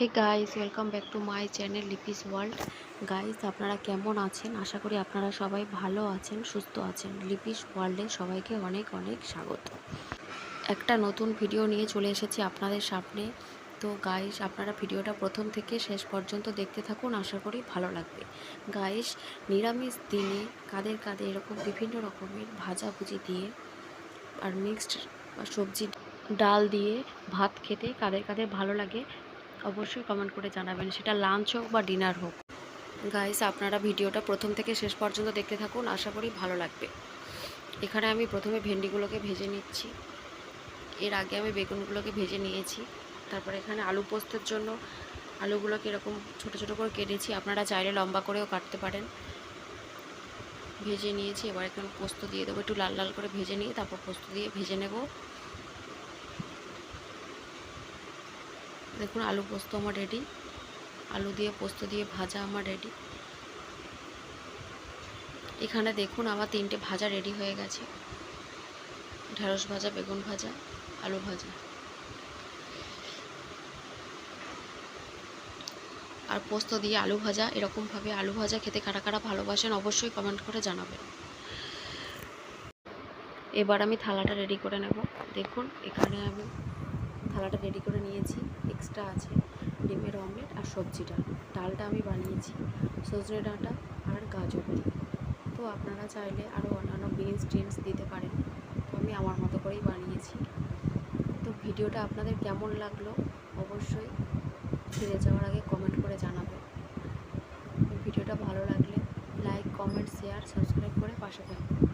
Hey guys welcome back to my channel Lipi's world guys আপনারা কেমন আছেন? আশা করি আপনারা সবাই ভালো আছেন, সুস্থ আছেন। লিপিস ওয়ার্ল্ডে সবাইকে অনেক অনেক স্বাগত। একটা নতুন ভিডিও নিয়ে চলে এসেছি আপনাদের সামনে। তো গাইস আপনারা ভিডিওটা প্রথম থেকে শেষ পর্যন্ত দেখতে থাকুন, আশা করি ভালো লাগবে। গাইস নিরামিষ দিনে কাদের কাদের এরকম বিভিন্ন রকমের ভাজাভুজি দিয়ে আর মিক্সড সবজি, ডাল দিয়ে ভাত খেতে কাদের কাদের ভালো লাগে অবশ্যই কমেন্ট করে জানাবেন। সেটা লাঞ্চ হোক বা ডিনার হোক। গাইস আপনারা ভিডিওটা প্রথম থেকে শেষ পর্যন্ত দেখতে থাকুন। আশা করি ভালো লাগবে। এখানে আমি প্রথমে ভেন্ডিগুলোকে ভেজে নিচ্ছি। এর আগে আমি বেগুনগুলোকে ভেজে নিয়েছি। তারপরে এখানে আলু পোস্তের জন্য আলুগুলোকে এরকম ছোট ছোট করে কেটেছি। আপনারা চাইলে লম্বা করেও কাটতে পারেন। ভেজে নিয়েছি। এবার এখানে পোস্ত দিয়ে দেবো। একটু লাল লাল করে ভেজে নিয়ে তারপর পোস্ত দিয়ে ভেজে নেব। দেখুন, আলু পোস্ত আমার রেডি আলু দিয়ে পোস্ত দিয়ে ভাজা আমার রেডি এখানে দেখুন, আমার তিনটে ভাজা রেডি হয়ে গেছে। ঢেঁড়স ভাজা, বেগুন ভাজা, আলু ভাজা। আর পোস্ত দিয়ে আলু ভাজা, এরকমভাবে আলু ভাজা খেতে কারা কারা ভালোবাসেন অবশ্যই কমেন্ট করে জানাবেন। এবার আমি থালাটা রেডি করে নেব। দেখুন, এখানে আমি থালাটা রেডি করে নিয়েছি। এক্সট্রা আছে, ডিমের অমলেট আর সবজি ডাল। ডালটা আমি বানিয়েছি, সজনে ডাঁটা আর গাজর। তো আপনারা চাইলে আরও অন্যান্য বিনস টিনস দিতে পারেন। তো আমি আমার মতো করেই বানিয়েছি। তো ভিডিওটা আপনাদের কেমন লাগল অবশ্যই ফিরে যাওয়ার আগে কমেন্ট করে জানাবেন। ভিডিওটা ভালো লাগলে লাইক কমেন্ট শেয়ার সাবস্ক্রাইব করে পাশে থাকবেন।